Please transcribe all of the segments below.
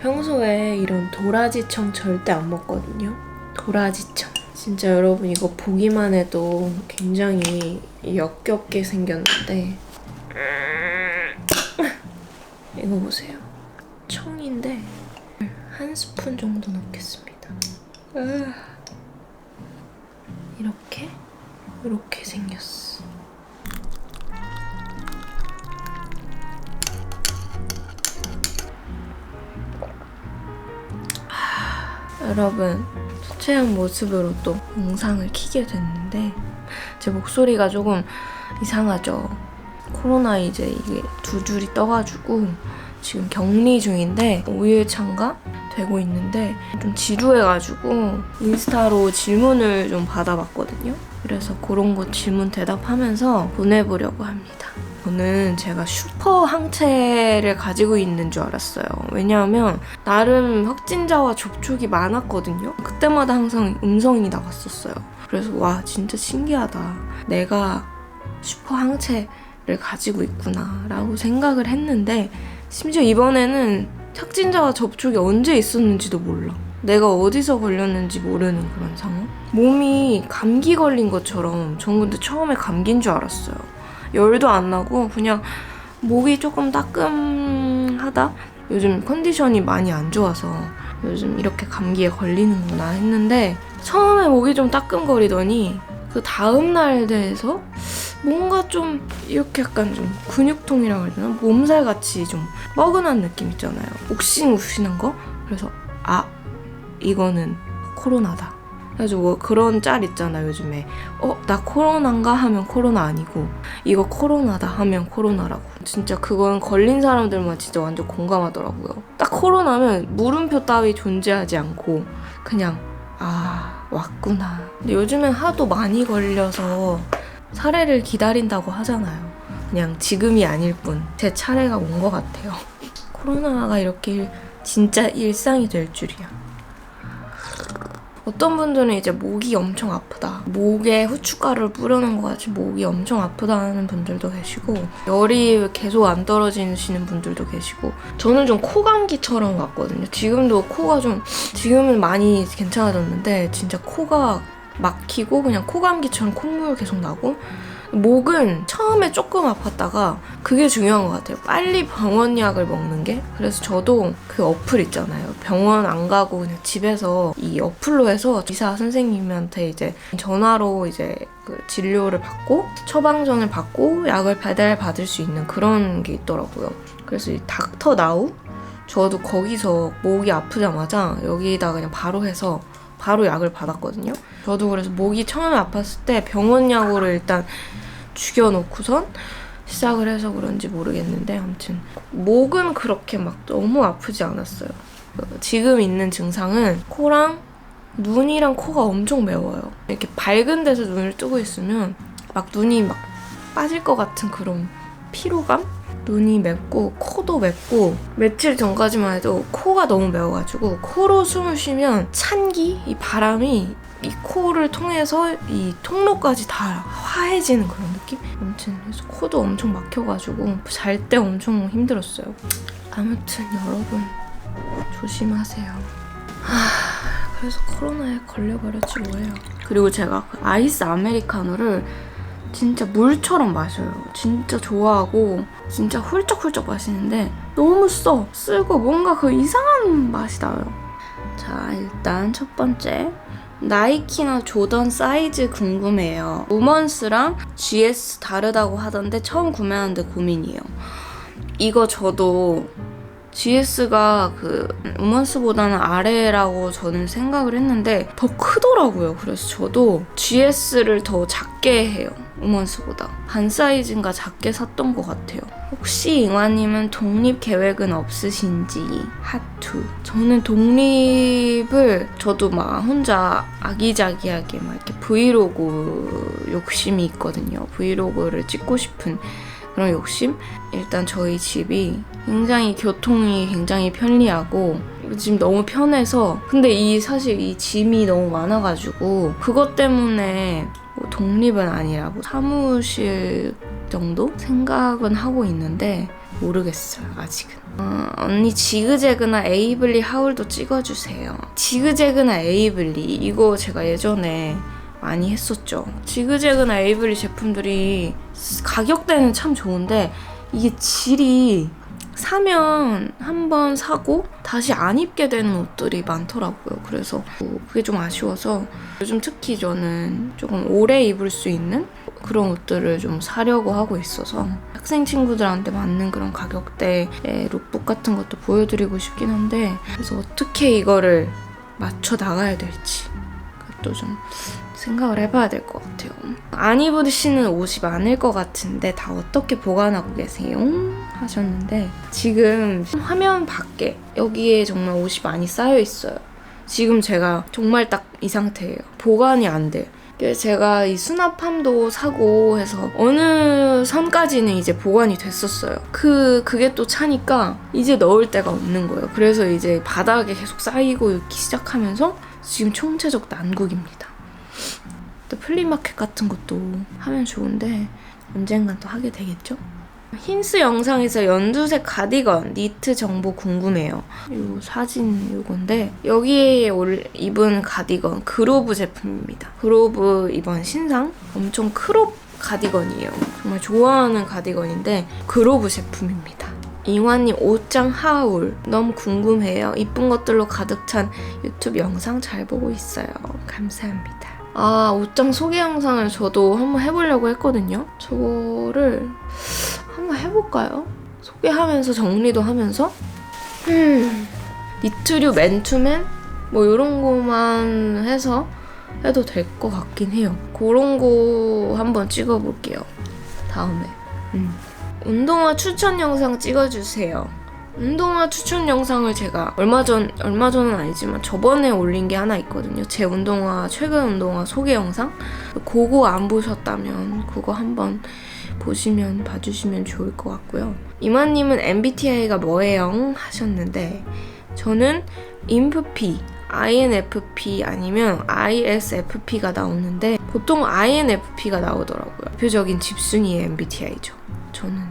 평소에 이런 도라지청 절대 안 먹거든요. 도라지청. 진짜 여러분 이거 보기만 해도 굉장히 역겹게 생겼는데 이거 보세요. 청인데 한 스푼 정도 넣겠습니다. 이렇게 이렇게 여러분 초췌한 모습으로 또 영상을 키게 됐는데 제 목소리가 조금 이상하죠. 코로나 이제 이게 두 줄이 떠가지고 지금 격리 중인데 5일 차인가 되고 있는데 좀 지루해가지고 인스타로 질문을 좀 받아봤거든요. 그래서 그런 거 질문 대답하면서 보내보려고 합니다. 저는 제가 슈퍼 항체를 가지고 있는 줄 알았어요. 왜냐하면 나름 확진자와 접촉이 많았거든요. 그때마다 항상 음성이 나갔었어요. 그래서 와 진짜 신기하다. 내가 슈퍼 항체를 가지고 있구나라고 생각을 했는데 심지어 이번에는 확진자와 접촉이 언제 있었는지도 몰라. 내가 어디서 걸렸는지 모르는 그런 상황? 몸이 감기 걸린 것처럼 전 근데 처음에 감기인 줄 알았어요. 열도 안 나고 그냥 목이 조금 따끔하다? 요즘 컨디션이 많이 안 좋아서 요즘 이렇게 감기에 걸리는구나 했는데 처음에 목이 좀 따끔거리더니 그 다음 날 돼서 뭔가 좀 이렇게 약간 좀 근육통이라고 해야 되나? 몸살 같이 좀 뻐근한 느낌 있잖아요. 욱신욱신한 거? 그래서 아 이거는 코로나다. 그래가지고 뭐 그런 짤 있잖아요 요즘에. 어 나 코로나인가 하면 코로나 아니고 이거 코로나다 하면 코로나라고. 진짜 그건 걸린 사람들만 진짜 완전 공감하더라고요. 딱 코로나면 물음표 따위 존재하지 않고 그냥 아 왔구나. 근데 요즘엔 하도 많이 걸려서 사례를 기다린다고 하잖아요. 그냥 지금이 아닐 뿐 제 차례가 온 것 같아요. 코로나가 이렇게 진짜 일상이 될 줄이야 어떤 분들은 이제 목이 엄청 아프다. 목에 후춧가루를 뿌려놓은 것 같이 목이 엄청 아프다 하는 분들도 계시고 열이 계속 안 떨어지시는 분들도 계시고 저는 좀 코감기처럼 왔거든요. 지금도 코가 좀 지금은 많이 괜찮아졌는데 진짜 코가 막히고 그냥 코감기처럼 콧물 계속 나고 목은 처음에 조금 아팠다가 그게 중요한 것 같아요. 빨리 병원 약을 먹는 게. 그래서 저도 그 어플 있잖아요. 병원 안 가고 그냥 집에서 이 어플로 해서 의사 선생님한테 이제 전화로 이제 그 진료를 받고 처방전을 받고 약을 배달 받을 수 있는 그런 게 있더라고요. 그래서 이 닥터 나우 저도 거기서 목이 아프자마자 여기다 그냥 바로 해서 바로 약을 받았거든요. 저도 그래서 목이 처음에 아팠을 때 병원 약으로 일단 죽여놓고선 시작을 해서 그런지 모르겠는데 아무튼 목은 그렇게 막 너무 아프지 않았어요. 지금 있는 증상은 코랑 눈이랑 코가 엄청 매워요. 이렇게 밝은 데서 눈을 뜨고 있으면 막 눈이 막 빠질 것 같은 그런 피로감? 눈이 맵고 코도 맵고 며칠 전까지만 해도 코가 너무 매워가지고 코로 숨을 쉬면 찬기 이 바람이 이 코를 통해서 이 통로까지 다 화해지는 그런 느낌? 아무튼 그래서 코도 엄청 막혀가지고 잘 때 엄청 힘들었어요. 아무튼 여러분 조심하세요. 하, 그래서 코로나에 걸려버렸지 뭐예요. 그리고 제가 그 아이스 아메리카노를 진짜 물처럼 마셔요. 진짜 좋아하고 진짜 훌쩍훌쩍 마시는데 너무 써. 쓰고 뭔가 그 이상한 맛이 나요. 자, 일단 첫 번째. 나이키나 조던 사이즈 궁금해요. 우먼스랑 GS 다르다고 하던데 처음 구매하는데 고민이에요. 이거 저도 GS가 그 우먼스보다는 아래라고 저는 생각을 했는데 더 크더라고요. 그래서 저도 GS를 더 작게 해요. 우먼스보다 반 사이즈인가 작게 샀던 것 같아요. 혹시 잉화님은 독립 계획은 없으신지 하투. 저는 독립을 저도 막 혼자 아기자기하게 막 이렇게 브이로그 욕심이 있거든요. 브이로그를 찍고 싶은 그런 욕심? 일단 저희 집이 굉장히 교통이 굉장히 편리하고 지금 너무 편해서. 근데 이 사실 이 짐이 너무 많아가지고 그것 때문에 뭐 독립은 아니라 뭐 사무실 정도 생각은 하고 있는데 모르겠어요 아직은. 어, 언니 지그재그나 에이블리 하울도 찍어주세요. 지그재그나 에이블리 이거 제가 예전에 많이 했었죠. 지그재그나 에이블리 제품들이 가격대는 참 좋은데 이게 질이 사면 한 번 사고 다시 안 입게 되는 옷들이 많더라고요. 그래서 그게 좀 아쉬워서 요즘 특히 저는 조금 오래 입을 수 있는 그런 옷들을 좀 사려고 하고 있어서 학생 친구들한테 맞는 그런 가격대의 룩북 같은 것도 보여드리고 싶긴 한데 그래서 어떻게 이거를 맞춰 나가야 될지 그것도 좀 생각을 해봐야 될 것 같아요. 안 입으시는 옷이 많을 것 같은데 다 어떻게 보관하고 계세요? 하셨는데 지금 화면 밖에 여기에 정말 옷이 많이 쌓여 있어요. 지금 제가 정말 딱 이 상태예요. 보관이 안 돼. 그래서 제가 이 수납함도 사고 해서 어느 선까지는 이제 보관이 됐었어요. 그 그게 또 차니까 이제 넣을 데가 없는 거예요. 그래서 이제 바닥에 계속 쌓이고 있기 시작하면서 지금 총체적 난국입니다. 또 플리마켓 같은 것도 하면 좋은데 언젠간 또 하게 되겠죠? 힌스 영상에서 연두색 가디건 니트 정보 궁금해요. 요 사진 요건데 여기에 올 입은 가디건 그로브 제품입니다. 그로브 이번 신상 엄청 크롭 가디건이에요. 정말 좋아하는 가디건인데 그로브 제품입니다. 이완님 옷장 하울 너무 궁금해요. 이쁜 것들로 가득 찬 유튜브 영상 잘 보고 있어요. 감사합니다. 아 옷장 소개 영상을 저도 한번 해보려고 했거든요. 저거를 한번 해볼까요? 소개하면서 정리도 하면서 음, 니트류 맨투맨 뭐 이런 거만 해서 해도 될 것 같긴 해요. 그런 거 한번 찍어볼게요. 다음에. 음. 운동화 추천 영상 찍어주세요. 운동화 추천 영상을 제가 얼마 전 얼마 전은 아니지만 저번에 올린 게 하나 있거든요. 제 운동화 최근 운동화 소개 영상. 그거 안 보셨다면 그거 한번 보시면 봐주시면 좋을 것 같고요. 이만님은 MBTI가 뭐예요? 하셨는데 저는 INFP, INFP 아니면 ISFP가 나오는데 보통 INFP가 나오더라고요. 대표적인 집순이의 MBTI죠. 저는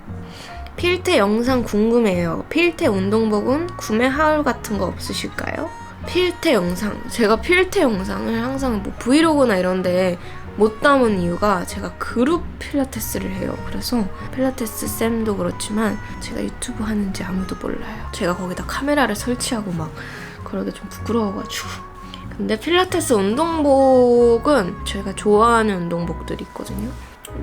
필테 영상 궁금해요. 필테 운동복은 구매 하울 같은 거 없으실까요? 필테 영상. 제가 필테 영상을 항상 뭐 브이로그나 이런데 못 담은 이유가 제가 그룹 필라테스를 해요. 그래서 필라테스 쌤도 그렇지만 제가 유튜브 하는지 아무도 몰라요. 제가 거기다 카메라를 설치하고 막 그러게 좀 부끄러워가지고. 근데 필라테스 운동복은 제가 좋아하는 운동복들이 있거든요.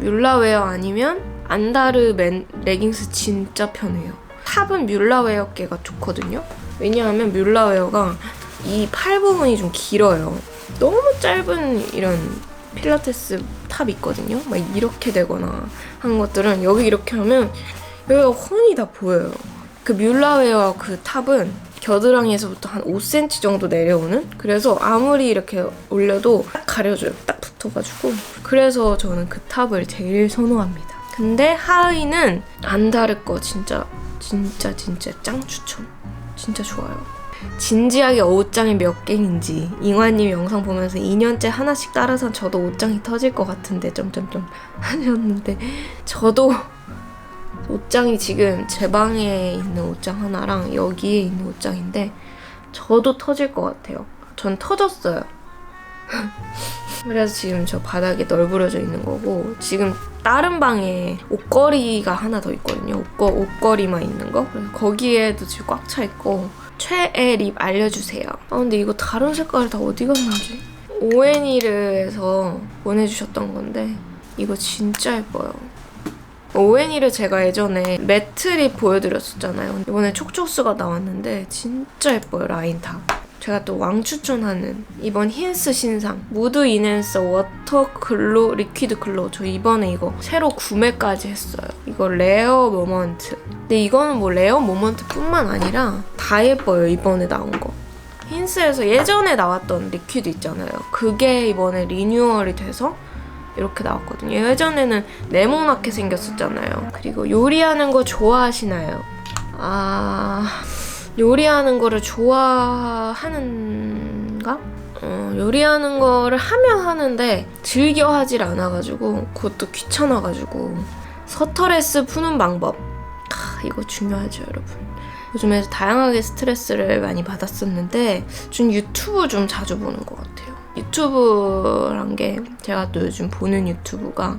뮬라웨어 아니면 안다르 맨 레깅스 진짜 편해요. 탑은 뮬라웨어계가 좋거든요. 왜냐하면 뮬라웨어가 이 팔 부분이 좀 길어요. 너무 짧은 이런 필라테스 탑 있거든요. 막 이렇게 되거나 한 것들은 여기 이렇게 하면 여기가 훤히 다 보여요. 그 뮬라웨어 그 탑은 겨드랑이에서부터 한 5cm 정도 내려오는? 그래서 아무리 이렇게 올려도 딱 가려줘요. 딱 붙어가지고. 그래서 저는 그 탑을 제일 선호합니다. 근데 하의는 안 다를 거 진짜 진짜 진짜 짱 추천. 진짜 좋아요. 진지하게 옷장이 몇 개인지 잉화님 영상 보면서 2년째 하나씩 따라서 저도 옷장이 터질 것 같은데 점점점 하셨는데 저도 옷장이 지금 제 방에 있는 옷장 하나랑 여기에 있는 옷장인데 저도 터질 것 같아요. 전 터졌어요. 그래서 지금 저 바닥에 널브러져 있는 거고 지금 다른 방에 옷걸이가 하나 더 있거든요. 옷거, 옷걸이만 있는 거. 그래서 거기에도 지금 꽉 차 있고 최애 립 알려주세요. 아 근데 이거 다른 색깔 다 어디 갔는지 오애니르에서 보내주셨던 건데 이거 진짜 예뻐요. 오애니를 제가 예전에 매트립 보여드렸었잖아요. 이번에 촉촉스가 나왔는데 진짜 예뻐요 라인 다. 제가 또 왕추천하는 이번 힌스 신상 무드 인앤서 워터 글로 리퀴드 글로 저 이번에 이거 새로 구매까지 했어요. 이거 레어 모먼트. 근데 이거는 뭐 레어 모먼트뿐만 아니라 다 예뻐요 이번에 나온 거. 힌스에서 예전에 나왔던 리퀴드 있잖아요. 그게 이번에 리뉴얼이 돼서 이렇게 나왔거든요. 예전에는 네모나게 생겼었잖아요. 그리고 요리하는 거 좋아하시나요? 아... 요리하는 거를 좋아하는가? 어, 요리하는 거를 하면 하는데 즐겨 하질 않아가지고 그것도 귀찮아가지고 서터레스 푸는 방법 아, 이거 중요하죠, 여러분. 요즘에 다양하게 스트레스를 많이 받았었는데 전 유튜브 좀 자주 보는 것 같아요. 유튜브란 게 제가 또 요즘 보는 유튜브가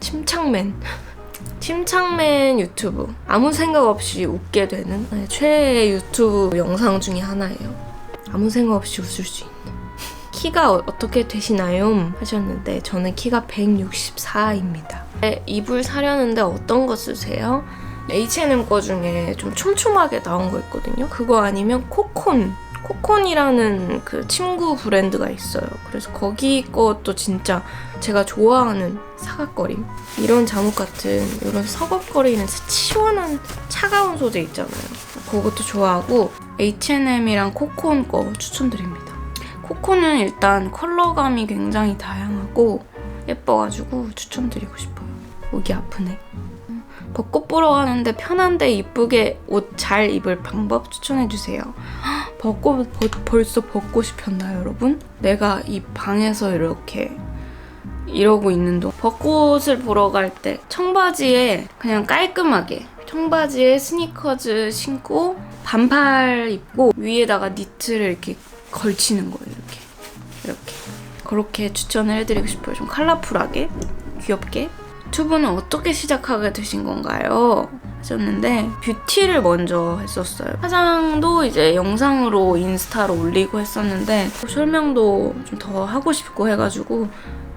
침착맨. 침착맨 유튜브. 아무 생각 없이 웃게 되는 네, 최애 유튜브 영상 중에 하나예요. 아무 생각 없이 웃을 수 있는. 키가 어- 어떻게 되시나요? 하셨는데 저는 키가 164입니다. 이불 사려는데 어떤 거 쓰세요? H&M 거 중에 좀 촘촘하게 나온 거 있거든요. 그거 아니면 코콘. 코콘이라는 그 친구 브랜드가 있어요. 그래서 거기 것도 진짜 제가 좋아하는 사각거림. 이런 잠옷 같은 이런 서걱거리는 시원한 차가운 소재 있잖아요. 그것도 좋아하고 H&M이랑 코콘 거 추천드립니다. 코코는 일단 컬러감이 굉장히 다양하고 예뻐가지고 추천드리고 싶어요. 목이 아프네. 벚꽃 보러 가는데 편한데 이쁘게 옷 잘 입을 방법 추천해주세요. 헉, 벚꽃 벌- 벌써 벚꽃이 폈나요, 여러분? 내가 이 방에서 이렇게 이러고 있는 동 벚꽃을 보러 갈 때 청바지에 그냥 깔끔하게 청바지에 스니커즈 신고 반팔 입고 위에다가 니트를 이렇게 걸치는 거예요, 이렇게. 이렇게. 그렇게 추천을 해드리고 싶어요. 좀 컬러풀하게, 귀엽게. 유튜브는 어떻게 시작하게 되신 건가요? 하셨는데 뷰티를 먼저 했었어요. 화장도 이제 영상으로 인스타로 올리고 했었는데 설명도 좀 더 하고 싶고 해가지고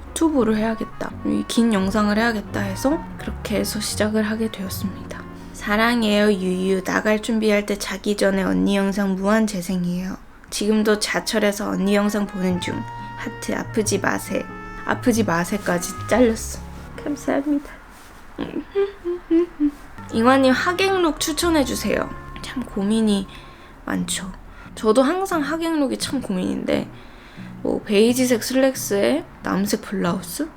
유튜브를 해야겠다. 이긴 영상을 해야겠다 해서 그렇게 해서 시작을 하게 되었습니다. 사랑해요 유유 나갈 준비할 때 자기 전에 언니 영상 무한 재생이에요. 지금도 자철해서 언니 영상 보는 중. 하트 아프지 마세. 아프지 마세까지 잘렸어. 감사합니다. 잉화님 하객룩 추천해주세요. 참 고민이 많죠. 저도 항상 하객룩이 참 고민인데 뭐 베이지색 슬랙스에 남색 블라우스,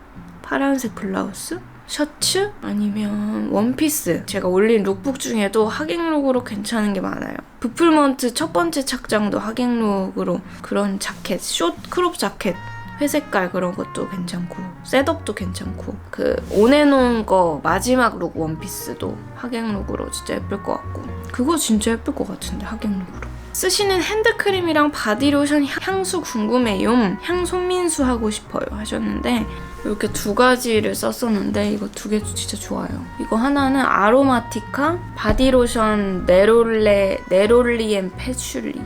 파란색 블라우스, 셔츠 아니면 원피스 제가 올린 룩북 중에도 하객룩으로 괜찮은 게 많아요. 부풀먼트 첫 번째 착장도 하객룩으로 그런 자켓, 숏 크롭 자켓 회색깔 그런 것도 괜찮고 셋업도 괜찮고 그 온해놓은 거 마지막 룩 원피스도 하객룩으로 진짜 예쁠 것 같고. 그거 진짜 예쁠 것 같은데 하객룩으로. 쓰시는 핸드크림이랑 바디로션 향수 궁금해요. 향손민수 하고 싶어요 하셨는데 이렇게 두 가지를 썼었는데 이거 두 개 진짜 좋아요. 이거 하나는 아로마티카 바디로션 네롤레 네롤리엔 패슐리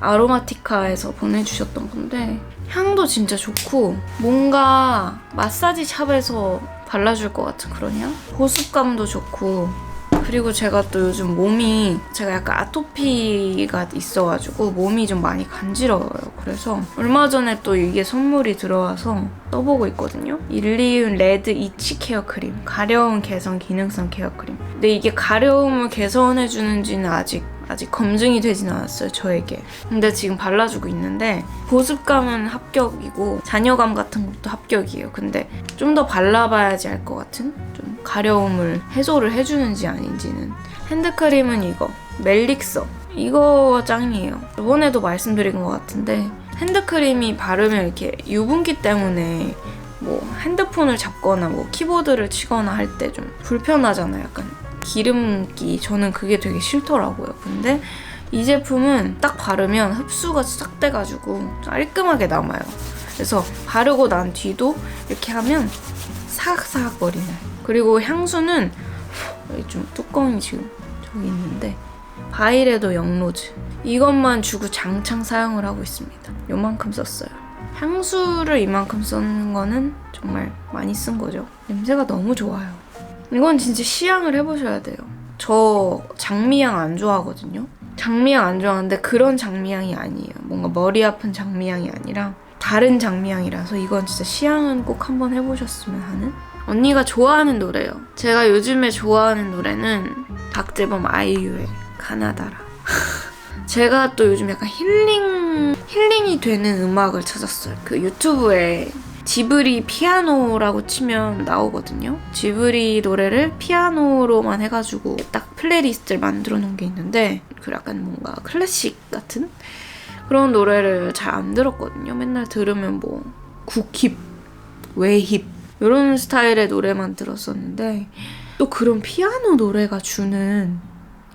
아로마티카에서 보내주셨던 건데 향도 진짜 좋고 뭔가 마사지 샵에서 발라줄 것 같은 그런 향? 보습감도 좋고 그리고 제가 또 요즘 몸이 제가 약간 아토피가 있어가지고 몸이 좀 많이 간지러워요. 그래서 얼마 전에 또 이게 선물이 들어와서 써보고 있거든요. 일리윤 레드 이치 케어 크림 가려움 개선 기능성 케어 크림. 근데 이게 가려움을 개선해주는지는 아직 아직 검증이 되진 않았어요 저에게. 근데 지금 발라주고 있는데 보습감은 합격이고 잔여감 같은 것도 합격이에요. 근데 좀 더 발라봐야지 알 것 같은 좀 가려움을 해소를 해주는지 아닌지는. 핸드크림은 이거 멜릭서. 이거 짱이에요. 저번에도 말씀드린 것 같은데 핸드크림이 바르면 이렇게 유분기 때문에 뭐 핸드폰을 잡거나 뭐 키보드를 치거나 할 때 좀 불편하잖아요 약간 기름기 저는 그게 되게 싫더라고요. 근데 이 제품은 딱 바르면 흡수가 싹 돼가지고 깔끔하게 남아요. 그래서 바르고 난 뒤도 이렇게 하면 사각사각 거리는. 그리고 향수는 좀 뚜껑이 지금 저기 있는데 바이레도 영로즈 이것만 주고 장창 사용을 하고 있습니다. 요만큼 썼어요. 향수를 이만큼 쓰는 거는 정말 많이 쓴 거죠. 냄새가 너무 좋아요. 이건 진짜 시향을 해보셔야 돼요. 저 장미향 안 좋아하거든요. 장미향 안 좋아하는데 그런 장미향이 아니에요. 뭔가 머리 아픈 장미향이 아니라 다른 장미향이라서 이건 진짜 시향은 꼭 한번 해보셨으면 하는 언니가 좋아하는 노래요. 제가 요즘에 좋아하는 노래는 박재범 아이유의 가나다라. 제가 또 요즘 약간 힐링 힐링이 되는 음악을 찾았어요. 그 유튜브에 지브리 피아노라고 치면 나오거든요. 지브리 노래를 피아노로만 해가지고 딱 플레이리스트를 만들어 놓은 게 있는데 그 약간 뭔가 클래식 같은 그런 노래를 잘 안 들었거든요. 맨날 들으면 뭐 국힙, 외힙 이런 스타일의 노래만 들었었는데 또 그런 피아노 노래가 주는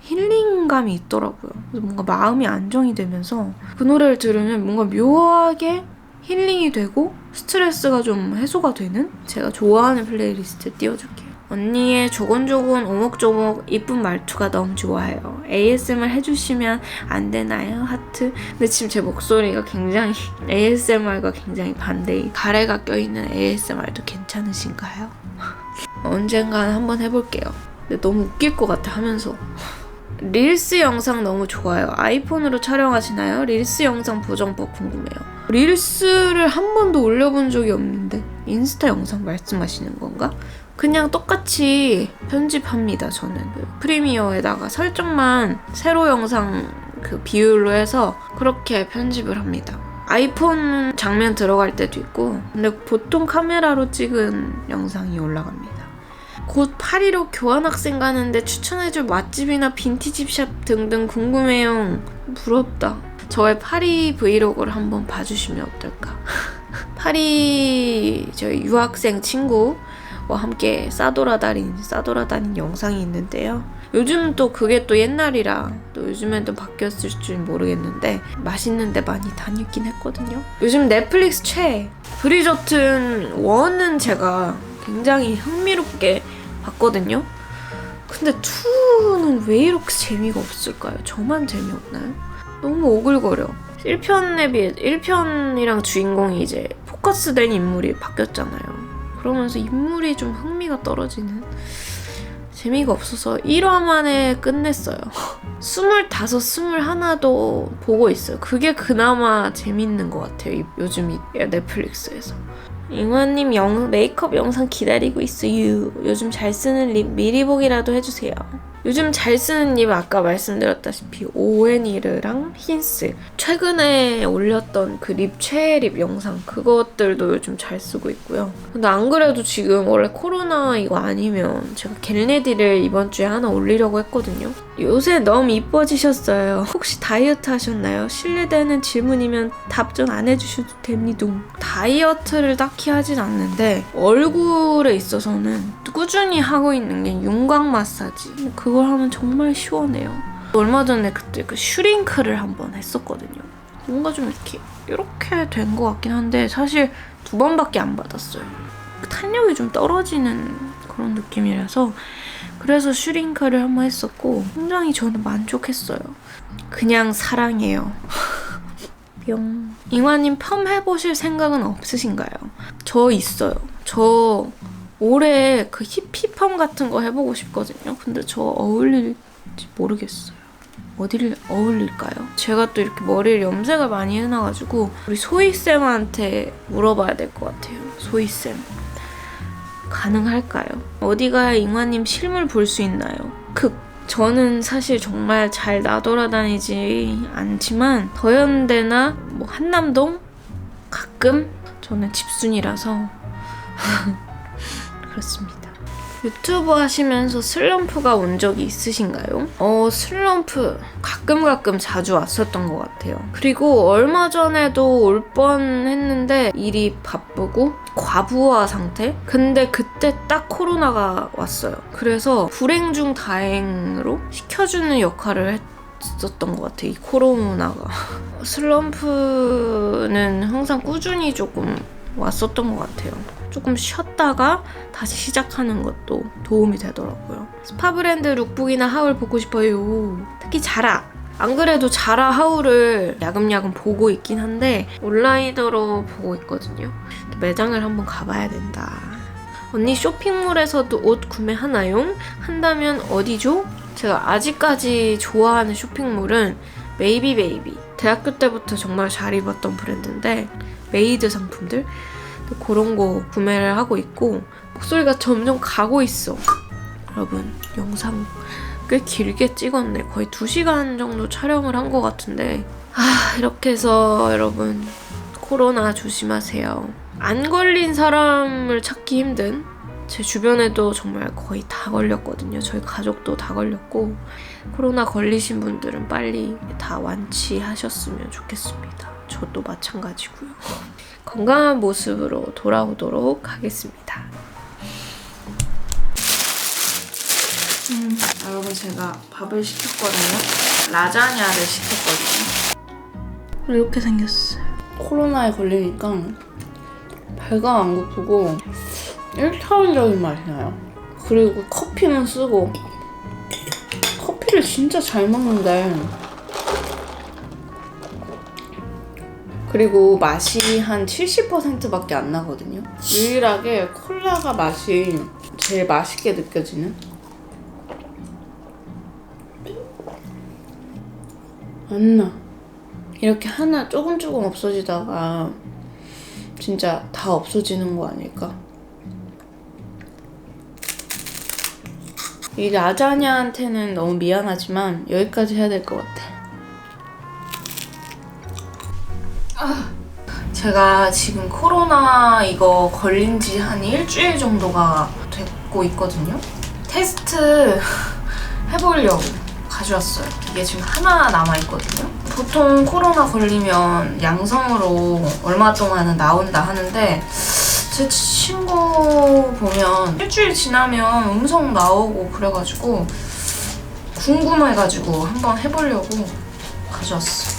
힐링감이 있더라고요. 그래서 뭔가 마음이 안정이 되면서 그 노래를 들으면 뭔가 묘하게 힐링이 되고 스트레스가 좀 해소가 되는 제가 좋아하는 플레이리스트 띄워줄게요. 언니의 조곤조곤 오목조목 이쁜 말투가 너무 좋아요. ASMR 해주시면 안 되나요? 하트. 근데 지금 제 목소리가 굉장히 ASMR과 굉장히 반대의 가래가 껴있는 ASMR도 괜찮으신가요? 언젠간 한번 해볼게요. 근데 너무 웃길 것 같아 하면서. 릴스 영상 너무 좋아요. 아이폰으로 촬영하시나요? 릴스 영상 보정법 궁금해요. 릴스를 한 번도 올려본 적이 없는데 인스타 영상 말씀하시는 건가? 그냥 똑같이 편집합니다. 저는 그 프리미어에다가 설정만 세로 영상 그 비율로 해서 그렇게 편집을 합니다. 아이폰 장면 들어갈 때도 있고 근데 보통 카메라로 찍은 영상이 올라갑니다. 곧 파리로 교환학생 가는데 추천해줄 맛집이나 빈티지 샵 등등 궁금해요. 부럽다. 저의 파리 브이로그를 한번 봐주시면 어떨까? 파리 저희 유학생 친구와 함께 싸돌아다닌 싸돌아다닌 영상이 있는데요. 요즘 또 그게 또 옛날이라 또 요즘엔 또 바뀌었을 줄 모르겠는데 맛있는 데 많이 다녔긴 했거든요. 요즘 넷플릭스 최애 브리저튼 1은 제가 굉장히 흥미롭게 봤거든요. 근데 2는 왜 이렇게 재미가 없을까요? 저만 재미없나요? 너무 오글거려. 1편에 비해 1편이랑 주인공이 이제 포커스된 인물이 바뀌었잖아요. 그러면서 인물이 좀 흥미가 떨어지는 재미가 없어서 1화 만에 끝냈어요. 25, 21도 보고 있어요. 그게 그나마 재밌는 것 같아요. 이- 요즘 이 넷플릭스에서. 잉화님 영, 메이크업 영상 기다리고 있어요. 요즘 잘 쓰는 립 미리 보기라도 해주세요. 요즘 잘 쓰는 립 아까 말씀드렸다시피 오웬이르랑 힌스 최근에 올렸던 그 립 최애 립 영상 그것들도 요즘 잘 쓰고 있고요. 근데 안 그래도 지금 원래 코로나 이거 아니면 제가 겟레디를 이번 주에 하나 올리려고 했거든요. 요새 너무 이뻐지셨어요. 혹시 다이어트 하셨나요? 실례되는 질문이면 답변 안 해주셔도 됩니다. 다이어트를 딱히 하진 않는데 얼굴에 있어서는 꾸준히 하고 있는 게 윤곽 마사지. 그걸 하면 정말 시원해요. 얼마 전에 그때 그 슈링크를 한번 했었거든요. 뭔가 좀 이렇게 이렇게 된 것 같긴 한데 사실 두 번밖에 안 받았어요. 탄력이 좀 떨어지는 그런 느낌이라서 그래서 슈링크를 한번 했었고 굉장히 저는 만족했어요. 그냥 사랑해요. 뿅. 잉화님 펌 해보실 생각은 없으신가요? 저 있어요. 저 올해 그 히피펌 같은 거 해보고 싶거든요. 근데 저 어울릴지 모르겠어요. 어디를 어울릴까요? 제가 또 이렇게 머리를 염색을 많이 해놔가지고 우리 소희쌤한테 물어봐야 될 것 같아요. 소희쌤. 가능할까요? 어디가 잉화님 실물 볼 수 있나요? 극. 저는 사실 정말 잘 나돌아다니지 않지만 더현대나 뭐 한남동 가끔 저는 집순이라서 그렇습니다. 유튜브 하시면서 슬럼프가 온 적이 있으신가요? 어, 슬럼프 가끔 가끔 자주 왔었던 것 같아요. 그리고 얼마 전에도 올 뻔 했는데 일이 바쁘고 과부하 상태? 근데 그때 딱 코로나가 왔어요. 그래서 불행 중 다행으로 시켜주는 역할을 했었던 것 같아, 이 코로나가. 슬럼프는 항상 꾸준히 조금 왔었던 것 같아요. 조금 쉬었다가 다시 시작하는 것도 도움이 되더라고요. 스파 브랜드 룩북이나 하울 보고 싶어요. 특히 자라. 안 그래도 자라 하울을 야금야금 보고 있긴 한데 온라인으로 보고 있거든요. 매장을 한번 가봐야 된다. 언니 쇼핑몰에서도 옷 구매하나요? 한다면 어디죠? 제가 아직까지 좋아하는 쇼핑몰은 메이비 베이비. 대학교 때부터 정말 잘 입었던 브랜드인데 메이드 상품들 그런 거 구매를 하고 있고 목소리가 점점 가고 있어. 여러분 영상 꽤 길게 찍었네. 거의 2시간 정도 촬영을 한 것 같은데 아 이렇게 해서 여러분 코로나 조심하세요. 안 걸린 사람을 찾기 힘든 제 주변에도 정말 거의 다 걸렸거든요. 저희 가족도 다 걸렸고 코로나 걸리신 분들은 빨리 다 완치하셨으면 좋겠습니다. 저도 마찬가지고요. 건강한 모습으로 돌아오도록 하겠습니다. 여러분 제가 밥을 시켰거든요. 라자냐를 시켰거든요. 이렇게 생겼어요. 코로나에 걸리니까 배가 안 고프고 1차원적인 맛이 나요. 그리고 커피는 쓰고 커피를 진짜 잘 먹는데 그리고 맛이 한 70%밖에 안 나거든요. 유일하게 콜라가 맛이 제일 맛있게 느껴지는? 안 나. 이렇게 하나 조금 조금 없어지다가 진짜 다 없어지는 거 아닐까? 이 라자냐한테는 너무 미안하지만 여기까지 해야 될 것 같아. 제가 지금 코로나 이거 걸린 지 한 일주일 정도가 됐고 있거든요. 테스트 해보려고 가져왔어요. 이게 지금 하나 남아있거든요. 보통 코로나 걸리면 양성으로 얼마 동안은 나온다 하는데 제 친구 보면 일주일 지나면 음성 나오고 그래가지고 궁금해가지고 한번 해보려고 가져왔어.